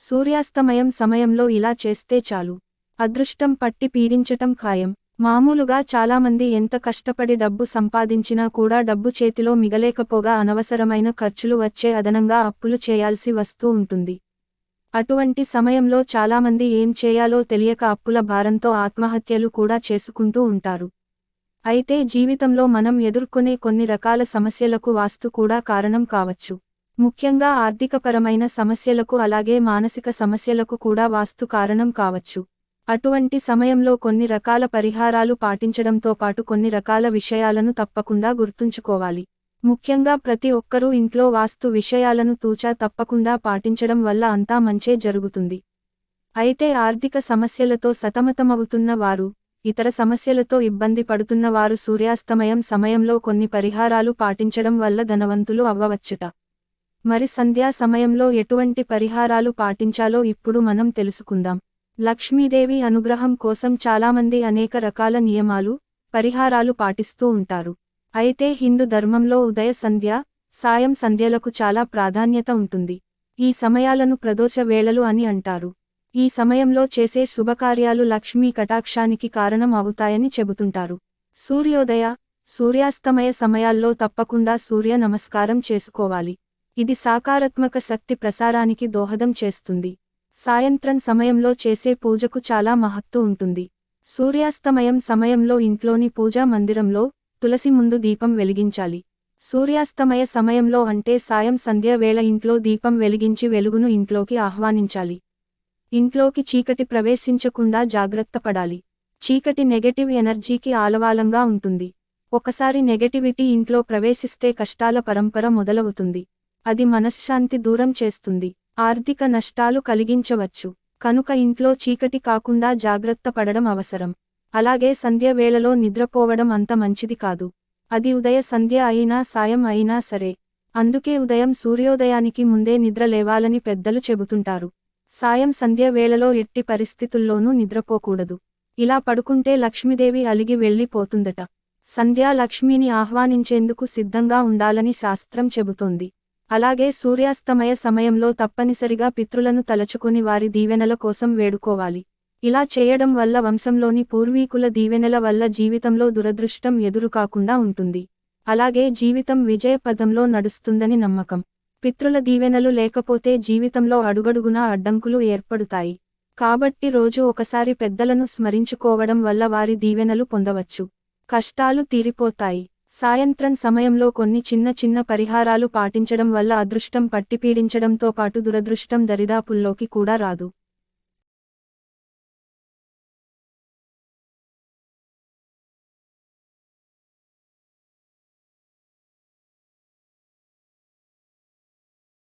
సూర్యాస్తమయం సమయంలో ఇలా చేస్తే చాలు. అదృష్టం పట్టి పీడించటం ఖాయం. మామూలుగా చాలామంది ఎంత కష్టపడి డబ్బు సంపాదించినా కూడా డబ్బు చేతిలో మిగలేకపోగా అనవసరమైన ఖర్చులు వచ్చే అదనంగా అప్పులు చేయాల్సి వస్తూ ఉంటుంది. అటువంటి సమయంలో చాలామంది ఏం చేయాలో తెలియక అప్పుల భారంతో ఆత్మహత్యలు కూడా చేసుకుంటూ ఉంటారు. అయితే జీవితంలో మనం ఎదుర్కొనే కొన్ని రకాల సమస్యలకు వాస్తు కూడా కారణం కావచ్చు. ముఖ్యంగా ఆర్థికపరమైన సమస్యలకు అలాగే మానసిక సమస్యలకు కూడా వాస్తు కారణం కావచ్చు. అటువంటి సమయంలో కొన్ని రకాల పరిహారాలు పాటించడంతో పాటు కొన్ని రకాల విషయాలను తప్పకుండా గుర్తుంచుకోవాలి. ముఖ్యంగా ప్రతి ఒక్కరూ ఇంట్లో వాస్తు విషయాలను తూచా తప్పకుండా పాటించడం వల్ల అంతా మంచే జరుగుతుంది. అయితే ఆర్థిక సమస్యలతో సతమతమవుతున్న వారు ఇతర సమస్యలతో ఇబ్బంది పడుతున్న వారు సూర్యాస్తమయం సమయంలో కొన్ని పరిహారాలు పాటించడం వల్ల ధనవంతులు అవ్వవచ్చుట. మరి సంధ్యా సమయంలో ఎటువంటి పరిహారాలు పాటించాలో ఇప్పుడు మనం తెలుసుకుందాం. లక్ష్మీదేవి అనుగ్రహం కోసం చాలామంది అనేక రకాల నియమాలు పరిహారాలు పాటిస్తూ ఉంటారు. అయితే హిందూ ధర్మంలో ఉదయ సంధ్య సాయం సంధ్యలకు చాలా ప్రాధాన్యత ఉంటుంది. ఈ సమయాలను ప్రదోష వేళలు అని అంటారు. ఈ సమయంలో చేసే శుభకార్యాలు లక్ష్మీ కటాక్షానికి కారణం అవుతాయని చెబుతుంటారు. సూర్యోదయ సూర్యాస్తమయ సమయాల్లో తప్పకుండా సూర్య నమస్కారం చేసుకోవాలి. ఇది సాకారాత్మక శక్తి ప్రసారానికి దోహదం చేస్తుంది. సాయంత్రం సమయంలో చేసే పూజకు చాలా మహత్తు ఉంటుంది. సూర్యాస్తమయం సమయంలో ఇంట్లోని పూజా మందిరంలో తులసి ముందు దీపం వెలిగించాలి. సూర్యాస్తమయ సమయంలో అంటే సాయం సంధ్య వేళ ఇంట్లో దీపం వెలిగించి వెలుగును ఇంట్లోకి ఆహ్వానించాలి. ఇంట్లోకి చీకటి ప్రవేశించకుండా జాగ్రత్త పడాలి. చీకటి నెగటివ్ ఎనర్జీకి ఆలవాలంగా ఉంటుంది. ఒకసారి నెగటివిటీ ఇంట్లో ప్రవేశిస్తే కష్టాల పరంపర మొదలవుతుంది. అది మనశ్శాంతి దూరం చేస్తుంది. ఆర్థిక నష్టాలు కలిగించవచ్చు. కనుక ఇంట్లో చీకటి కాకుండా జాగ్రత్త పడడం అవసరం. అలాగే సంధ్య వేళలో నిద్రపోవడం అంత మంచిది కాదు. అది ఉదయ సంధ్య అయినా సాయం అయినా సరే. అందుకే ఉదయం సూర్యోదయానికి ముందే నిద్ర లేవాలని పెద్దలు చెబుతుంటారు. సాయం సంధ్య వేళలో ఎట్టి పరిస్థితుల్లోనూ నిద్రపోకూడదు. ఇలా పడుకుంటే లక్ష్మీదేవి అలిగి వెళ్ళిపోతుందట. సంధ్యా లక్ష్మిని ఆహ్వానించేందుకు సిద్ధంగా ఉండాలని శాస్త్రం చెబుతోంది. అలాగే సూర్యాస్తమయ సమయంలో తప్పనిసరిగా పితృలను తలచుకుని వారి దీవెనల కోసం వేడుకోవాలి. ఇలా చేయడం వల్ల వంశంలోని పూర్వీకుల దీవెనల వల్ల జీవితంలో దురదృష్టం ఎదురుకాకుండా ఉంటుంది. అలాగే జీవితం విజయపథంలో నడుస్తుందని నమ్మకం. పితృల దీవెనలు లేకపోతే జీవితంలో అడుగడుగునా అడ్డంకులు ఏర్పడుతాయి. కాబట్టి రోజు ఒకసారి పెద్దలను స్మరించుకోవడం వల్ల వారి దీవెనలు పొందవచ్చు. కష్టాలు తీరిపోతాయి. సాయంత్రం సమయంలో కొన్ని చిన్న చిన్న పరిహారాలు పాటించడం వల్ల అదృష్టం పట్టిపీడించడంతో పాటు దురదృష్టం దరిదాపుల్లోకి కూడా రాదు.